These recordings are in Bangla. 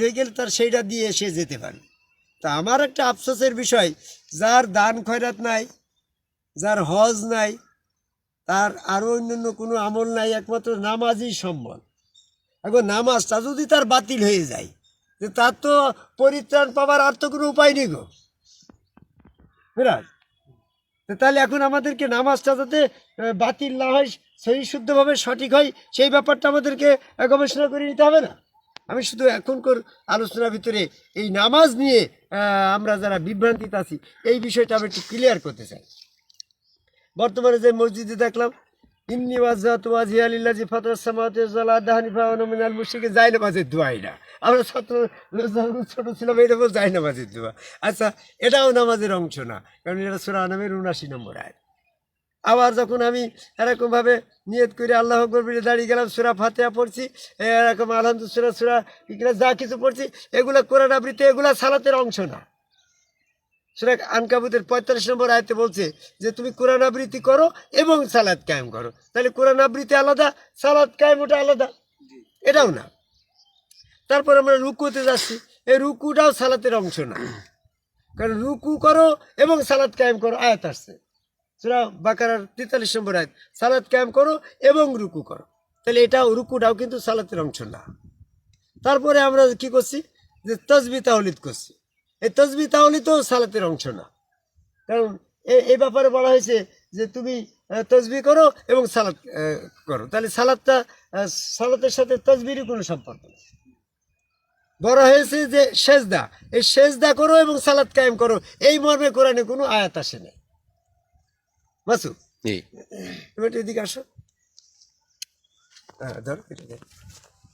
হয়ে গেলে তার সেইটা দিয়ে সে যেতে পারে। তা আমার একটা আফসোসের বিষয়, যার দান খয়রাত নাই, যার হজ নাই, তার আরও অন্যান্য কোনো আমল নাই, একমাত্র নামাজই সম্বল। এখন নামাজটা যদি তার বাতিল হয়ে যায়, যে তার তো পরিত্রাণ পাবার আর তো কোনো উপায় নেই গো। বিরাট। তাহলে এখন আমাদেরকে নামাজটা যাতে বাতিল না হয় সেই শুদ্ধভাবে সঠিক হয়, সেই ব্যাপারটা আমাদেরকে গবেষণা করে নিতে হবে না? আমি শুধু এখনকার আলোচনার ভিতরে এই নামাজ নিয়ে আমরা যারা বিভ্রান্তিতে আছি, এই বিষয়টা আমি একটু ক্লিয়ার করতে চাই। বর্তমানে যে মসজিদে দেখলাম ওয়াজাত ওয়াজি আলিল্লাহ জি ফাতর সামাতে মুশিকে যাই নামাজের দোয়াই না আমরা ছাত্র ছোট ছিলাম এটা বল যাই নামাজের দোয়া। আচ্ছা এটাও নামাজের অংশ না, কারণ এটা সুরা নামের উনাশি নম্বর আয় আবার যখন আমি এরকমভাবে নিয়ত করে আল্লাহ আকবর দাঁড়িয়ে গেলাম, সুরা ফাতেহা পড়ছি, এরকম আলহামদু সুরা সুরা ইকরা যা কিছু পড়ছি, এগুলো কোরআন আবৃত্তি, এগুলো সালাতের অংশ না। সুরা আনকাবুতের পঁয়তাল্লিশ নম্বর আয়তে বলছে যে, তুমি কোরআন আবৃত্তি করো এবং সালাদ কায়েম করো। তাহলে কোরআন আবৃত্তি আলাদা সালাদ কায়েম ওটা আলাদা। এটাও না। তারপর আমরা রুকুতে যাচ্ছি। এই রুকুটাও সালাতের অংশ না। কারণ রুকু করো এবং সালাদ কায়েম করো, আয়াত আসছে। সুরা বাকারার তেতাল্লিশ নম্বর আয়াত সালাদ কায়েম করো এবং রুকু করো। তাহলে এটাও রুকুটাও কিন্তু সালাতের অংশ না। তারপরে আমরা কি করছি? যে তসবি তাহলিদ করছি। এই তসবি তাহলিদও সালাতের অংশ না। কারণ এই ব্যাপারে বলা হয়েছে যে তুমি তসবি করো এবং আহ, করো। তাহলে সালাদটা সালাতের সাথে তসবিরই কোনো সম্পর্ক নেই। বড় হয়েছে যে সেজদা এই সেজদা করো এবং সালাদ কায়েম করো। এই মর্মে কোরআনে কোনো আয়াত আসে না মাসু জি। এবার এদিকে আসো। হ্যাঁ ধরো।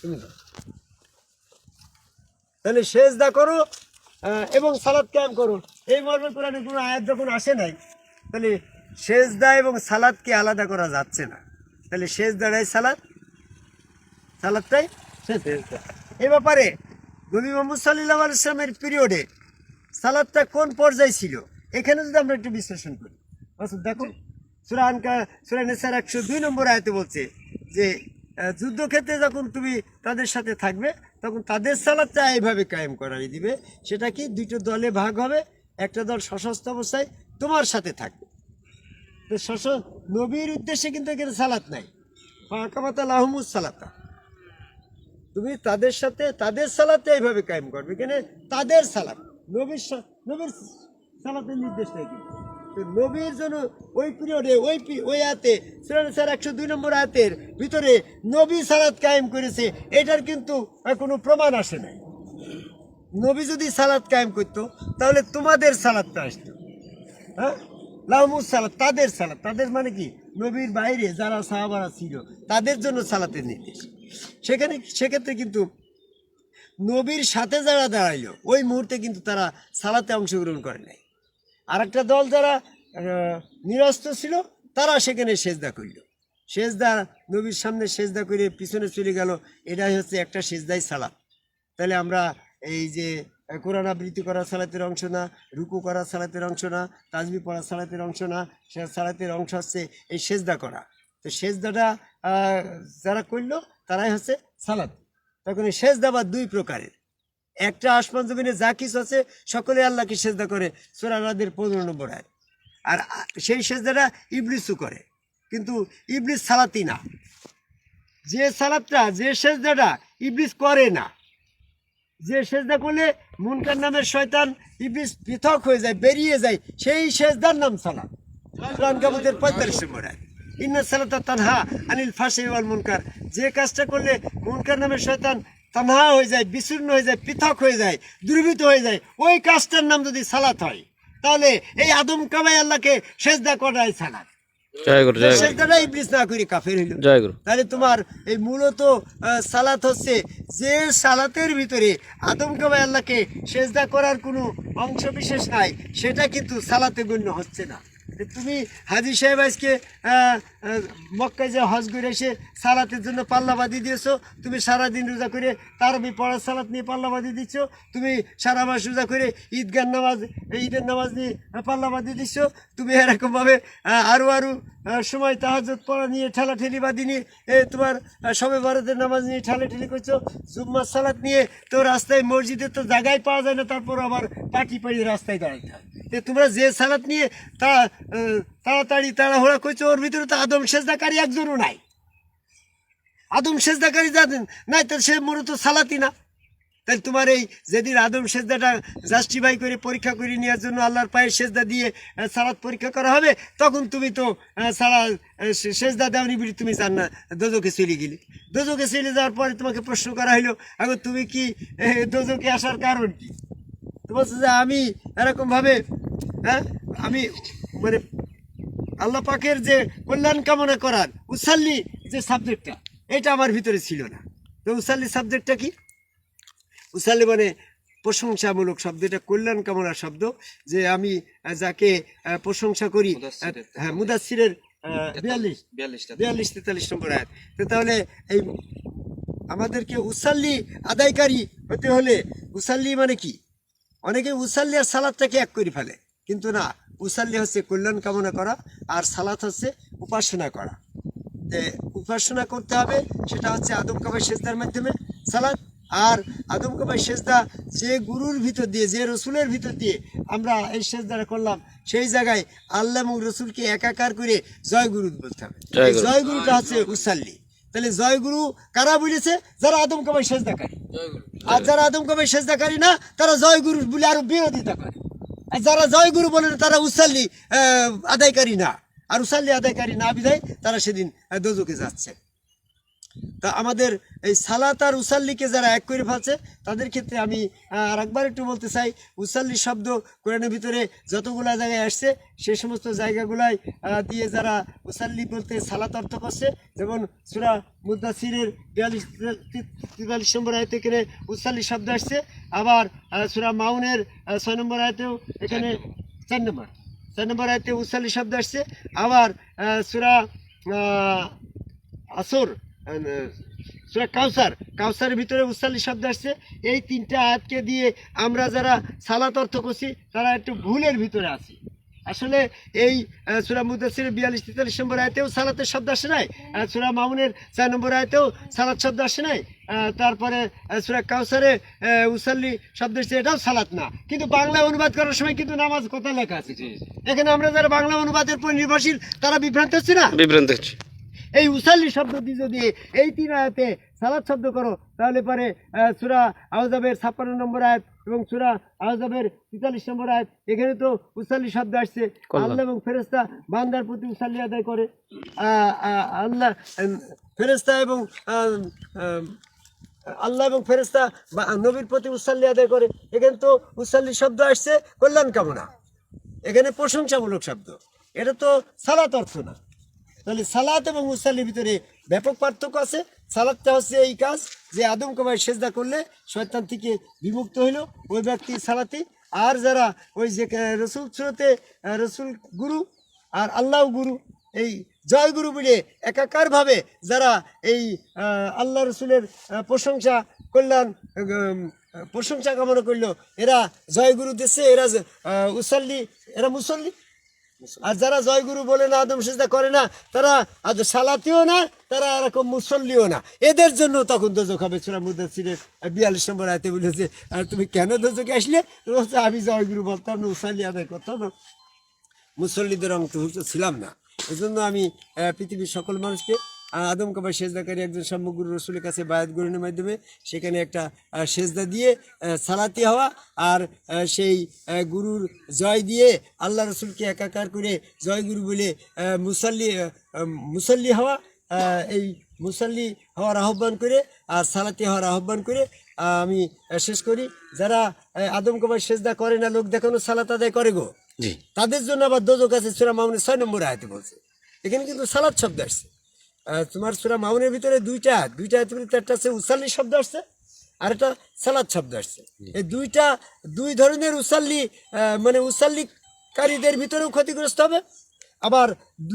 তুমি ধরো। তাহলে সেজদা করো এবং সালাদ কায়েম করো। এই মর্মে কোরআনে কোনো আয়াত যখন আসে নাই তাহলে সেজদা এবং সালাদকে আলাদা করা যাচ্ছে না? তাহলে সেজদাটাই সালাদ সালাদটাই এ ব্যাপারে নবী মোহাম্মদ সাল্লাহ ইসলামের পিরিয়ডে সালাদটা কোন পর্যায়ে ছিল? এখানে যদি আমরা একটু বিশ্লেষণ করি। মাসুদ দেখো সুরা আনকা সুরা নেসার একশো দুই নম্বর আয়তে বলছে যে যুদ্ধক্ষেত্রে যখন তুমি তাদের সাথে থাকবে, তখন তাদের সালাদটা এইভাবে কায়েম করাই দিবে। সেটা কি দুটো দলে ভাগ হবে? একটা দল সশস্ত্র অবস্থায় তোমার সাথে থাকবে। তো সশ নবীর উদ্দেশ্যে কিন্তু এখানে সালাত নাই। ফাঁকামাতা লাহমুদ সালাতা। তুমি তাদের সাথে, তাদের সালাতে এইভাবে কায়েম করবে। এখানে তাদের সালাত নবীর নবীর সালাতের নির্দেশ নেই কিন্তু নবীর জন্য ওই পিরিয়ডে, ওই ওই সুরান স্যার একশো দুই নম্বর আয়াতের ভিতরে নবী সালাত কায়েম করেছে, এটার কিন্তু কোনো প্রমাণ আসে নাই। নবী যদি সালাত কায়েম করতো, তাহলে তোমাদের সালাদটা আসতো। হ্যাঁ? লাহমুদ সালাত, তাদের সালাত। তাদের মানে কি? নবীর বাইরে যারা সাহাবারা ছিল, তাদের জন্য সালাতের নির্দেশ। সেখানে, সেক্ষেত্রে কিন্তু নবীর সাথে যারা দাঁড়াইলো, ওই মুহূর্তে কিন্তু তারা সালাতে অংশগ্রহণ করে নাই। আর একটা দল যারা আহ, নিরস্ত্র ছিল তারা সেখানে সেজদা করল। সেজদা নবীর সামনে সেজদা করে পিছনে চলে গেল এটাই হচ্ছে একটা সেজদাই সালাত। তাহলে আমরা এই যে কোরআন আবৃত্তি করা সালাতের অংশ না রুকু করা সালাতের অংশ না তাজবি পড়া সালাতের অংশ না সে সালাতের অংশ হচ্ছে এই সেজদা করা। তো সেজদাটা যারা করল তারাই হচ্ছে সালাত। তখন সেজদা বা দুই প্রকারের। একটা আসমান জমিনে যা কিছু আছে, সকলে আল্লাহকে সেজদা করে। সোরারাদের পনেরো নম্বর আয় আর সেই সেজদাটা ইবলিসও করে। কিন্তু ইবলিস সালাতি না। যে সালাদটা যে সেজদাটা ইবলিস করে না। যে সেজদা করলে মুনকার নামের শয়তান ইবলিস পৃথক হয়ে যায়, বেরিয়ে যায়, সেই সেজদার নাম সালাদ কোরআন পঁয়তাল্লিশ নম্বর আয় ইন্না সালাতা তানহা আনিল ফাঁসি ওয়াল মুনকার। যে কাজটা করলে মুনকার নামের শয়তান তানহা হয়ে যায় বিচূর্ণ হয়ে যায় পৃথক হয়ে যায় দুর্বৃত হয়ে যায় ওই কাজটার নাম যদি সালাত হয় তাহলে এই আদম কামাই আল্লাহকে সেজদা করাই সালাত। জয় গুরু জয় গুরু। সেজদাটা ইবলিস না করি কাফের হইল। জয় গুরু। তাহলে তোমার এই মূলত আহ, সালাত হচ্ছে যে সালাতের ভিতরে আদমকে বা আল্লাহকে সেজদা করার কোনো অংশ বিশেষ নাই সেটা কিন্তু সালাতে গণ্য হচ্ছে না। তুমি হাজি সাহেব আজকে মক্কায় যে হজ করে এসে সালাতের জন্য পাল্লা পাল্লাবাদি দিয়েছ তুমি সারাদিন রোজা করে তারবি পড়ার সালাত নিয়ে পাল্লা পাল্লাবাদি দিচ্ছ তুমি সারা মাস রোজা করে ঈদগার নামাজ ঈদের নামাজ নিয়ে পাল্লা পাল্লাবাদি দিচ্ছ তুমি এরকমভাবে আহ, আরও আরও সময় তাহাজত পড়া নিয়ে ঠেলাঠেলি বাদি নিয়ে তোমার সবে ভারতের নামাজ নিয়ে ঠেলাঠেলি করছ জুম্মার সালাত নিয়ে তো রাস্তায় মসজিদে তো জায়গায় পাওয়া যায় না তারপর আবার পাটি পাড়ি রাস্তায় দাঁড়াইতে হয়। তো তোমরা যে সালাত নিয়ে তা তাড়াতাড়ি তাড়াহুড়া করছ, ওর ভিতরে তো আদম সেজদাকারী একজনও নাই। আদম সেজদাকারী যাদের নাই তো সে মূলত সালাতি না। তাই তোমার এই যেদিন আদম সেজদাটা জাস্টিফাই করে, পরীক্ষা করে নেওয়ার জন্য আল্লাহর পায়ে সেজদা দিয়ে সালাত পরীক্ষা করা হবে, তখন তুমি তো সারা সেজদা দেওয়ানি বলে তুমি জান না দোজকে চলে গেলে। দোজকে চলে যাওয়ার পরে তোমাকে প্রশ্ন করা হইল এখন তুমি কি দোজকে আসার কারণ কি? বলছে যে আমি এরকমভাবে হ্যাঁ আমি মানে আল্লাহ পাকের যে কল্যাণ কামনা করার উসাল্লি যে সাবজেক্টটা এটা আমার ভিতরে ছিল না। তো উসাল্লি সাবজেক্টটা কি? উসাল্লি মানে প্রশংসামূলক শব্দ এটা কল্যাণ কামনার শব্দ যে আমি যাকে প্রশংসা করি হ্যাঁ মুদাসিরের বিয়াল্লিশ বিয়াল্লিশটা বিয়াল্লিশ তেতাল্লিশ নম্বর আয়াত। তো তাহলে এই আমাদেরকে উসাল্লি আদায়কারী হতে হলে উসাল্লি মানে কি? অনেকে উসাল্লি আর সালাদটাকে এক করে ফেলে কিন্তু না উসাল্লি হচ্ছে কল্যাণ কামনা করা আর সালাত হচ্ছে উপাসনা করা। যে উপাসনা করতে হবে সেটা হচ্ছে আদম কাবাই সেজদার মাধ্যমে সালাত আর আদম কাবাই সেজদা যে গুরুর ভিতর দিয়ে যে রসুলের ভিতর দিয়ে আমরা এই সেজদাটা করলাম সেই জায়গায় আল্লাহ এবং রসুলকে একাকার করে জয় গুরু বলতে হবে। জয় গুরু। জয় গুরুটা হচ্ছে উসাল্লি তাহলে জয় গুরু কারা বলেছে? যারা আদম কাবাই সেজদাকারী। আর যারা আদম কাবাই সেজদাকারী না, তারা জয়গুরু বলে আরও বিরোধিতা করে। আর যারা জয়গুরু বলে তারা উসাল্লি আদায়কারী না। আর উসাল্লি আদায়কারী না বিধায় তারা সেদিন দোজকে যাচ্ছে। তা আমাদের এই সালাত আর উসাল্লিকে যারা এক করে ফেলছে তাদের ক্ষেত্রে আমি আর একবার একটু বলতে চাই উসাল্লি শব্দ কোরআনের ভিতরে যতগুলা জায়গায় আসছে সে সমস্ত জায়গাগুলায় দিয়ে যারা উসাল্লি বলতে সালাত অর্থ করছে যেমন সুরা মুদাসিরের বিয়াল্লিশ তেতাল্লিশ নম্বর আয়তে এখানে উসাল্লি শব্দ আসছে আবার সুরা মাউনের ছয় নম্বর আয়তেও এখানে চার নম্বর। চার নম্বর আয়তে উসাল্লি শব্দ আসছে আবার সুরা আসর সুরা কাউসার কাউসারের ভিতরে উসাল্লি শব্দ আসছে। এই তিনটা আয়াতকে দিয়ে আমরা যারা সালাত অর্থ করছি তারা একটু ভুলের ভিতরে আছি। আসলে এই সুরা মুদাসির বিয়াল্লিশ তেতাল্লিশ নম্বর আয়তেও সালাতের শব্দ আসে নাই সুরা মামুনের চার নম্বর আয়তেও সালাত শব্দ আসে নাই তারপরে সুরা কাউসারে উসাল্লি শব্দ এসেছে এটাও সালাত না। কিন্তু বাংলা অনুবাদ করার সময় কিন্তু নামাজ কথা লেখা আছে? এখানে আমরা যারা বাংলা অনুবাদের উপর নির্ভরশীল তারা বিভ্রান্ত হচ্ছে না? বিভ্রান্ত হচ্ছে। এই উসাল্লি শব্দ দিয়ে যদি এই তিন আয়াতে সালাদ শব্দ করো তাহলে পরে সুরা আহজাবের ছাপ্পান্ন নম্বর আয়াত এবং সুরা আহজাবের তেতাল্লিশ নম্বর আয়াত এখানে তো উসাল্লি শব্দ আসছে। আল্লাহ এবং ফেরেস্তা বান্দার প্রতি উসাল্লি আদায় করে। আল্লাহ ফেরেস্তা এবং আল্লাহ এবং ফেরেস্তা নবীর প্রতি উসাল্লি আদায় করে। এখানে তো উসাল্লি শব্দ আসছে কল্যাণ কামনা এখানে প্রশংসামূলক শব্দ। এটা তো সালাত অর্থ না। তাহলে সালাত এবং মুসাল্লির ভিতরে ব্যাপক পার্থক্য আছে। সালাদটা হচ্ছে এই কাজ যে আদম কবাই সেজদা করলে শয়তান থেকে বিমুক্ত হইল ওই ব্যক্তি সালাতি। আর যারা ওই যে রসুল স্রোতে রসুল গুরু আর আল্লাহ গুরু, এই জয় গুরু বলে একাকারভাবে যারা এই আল্লাহ রসুলের প্রশংসা কল্যাণ প্রশংসা কামনা করল, এরা জয় গুরু দেশে এরা উসাল্লি, এরা মুসল্লি। আর যারা জয়গুরু বলে না আদম সেজদা করে না তারা আজ সালাতিও না তারা এরকম মুসল্লিও না। এদের জন্য তখন দোজক হবে। সুরা মুদাসিরের বিয়াল্লিশ নম্বর আয়তে বলেছে আর তুমি কেন দোজকে আসলে? বলছে, আমি জয়গুরু বলতাম না উসাল্লি আদায় করতাম না। মুসল্লিদের অন্তর্ভুক্ত ছিলাম না। এজন্য জন্য আমি পৃথিবীর সকল মানুষকে আদম কাবা সেজদাকারী একজন সম্মুগুরু রসুলের কাছে বায়াত গ্রহণের মাধ্যমে সেখানে একটা সেজদা দিয়ে সালাতি হওয়া আর সেই গুরুর জয় দিয়ে আল্লাহ রসুলকে একাকার করে জয় গুরু বলে মুসল্লি মুসল্লি হওয়া এই মুসল্লি হওয়ার আহ্বান করে আর সালাতি হওয়ার আহ্বান করে আমি শেষ করি। যারা আদম কাবা সেজদা করে না লোক দেখানো সালাত আদায় করে গো? জি। তাদের জন্য আবার দোজক আছে সুরা মামুনের ছয় নম্বর আয়তে বলছে। এখানে কিন্তু সালাদ শব্দ আসছে। তোমার সুরা মাউনের ভিতরে দুইটা দুইটা একটা আছে উসাল্লি শব্দ আসছে আর একটা সালাদ শব্দ আসছে। এই দুইটা দুই ধরনের উসাল্লি আহ, মানে উসাল্লিকারীদের ভিতরেও ক্ষতিগ্রস্ত হবে। আবার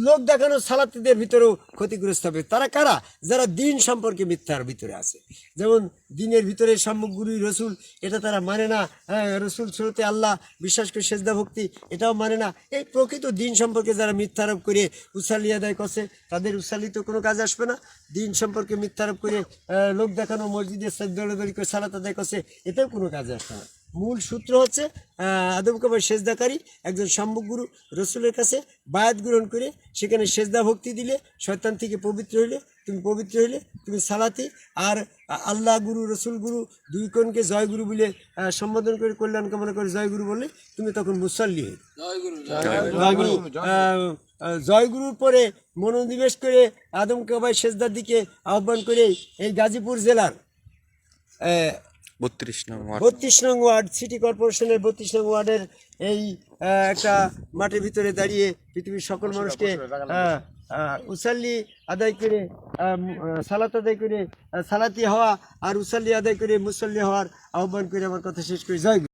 লোক দেখানো সালাতিদের ভিতরেও ক্ষতিগ্রস্ত হবে। তারা কারা? যারা দিন সম্পর্কে মিথ্যার ভিতরে আছে। যেমন দিনের ভিতরে সামগ্রী রসুল, এটা তারা মানে না। হ্যাঁ রসুল স্রোতে আল্লাহ বিশ্বাস করে সেজদা ভক্তি, এটাও মানে না। এই প্রকৃত দিন সম্পর্কে যারা মিথ্যারোপ করে উসালি আদায় করছে, তাদের উসালিত কোনো কাজ আসবে না। দিন সম্পর্কে মিথ্যারোপ করে লোক দেখানো মসজিদে দৌড়াদৌড়ি করে সালাত আদায় করছে, এতেও কোনো কাজে আসবে না। মূল সূত্র হচ্ছে আদম কাবার সেজদা কারি একজন সম্মুখগুরু রসুলের কাছে বায়াত গ্রহণ করে সেখানে সেজদা ভক্তি দিলে শয়তান থেকে পবিত্র হইলে তুমি পবিত্র হইলে তুমি সালাতি আর আল্লাহ গুরু রসুল গুরু দুই কোনকে জয় গুরু বলে সম্বোধন করে কল্যাণ কামনা করে জয় গুরু বললে তুমি তখন মুসল্লি আহ, জয়গুরুর পরে মনোনিবেশ করে আদম কাবাই সেজদার দিকে আহ্বান করে এই গাজীপুর জেলার বত্রিশ নং ওয়ার্ড। বত্রিশ নং ওয়ার্ড সিটি কর্পোরেশনের বত্রিশ নং ওয়ার্ডের এই আহ, একটা মাঠের ভিতরে দাঁড়িয়ে পৃথিবীর সকল মানুষকে উসাল্লি আদায় করে আহ, সালাত আদায় করে সালাতি হওয়া আর উসাল্লি আদায় করে মুসল্লি হওয়ার আহ্বান করে আমার কথা শেষ করে। জয় গুরু।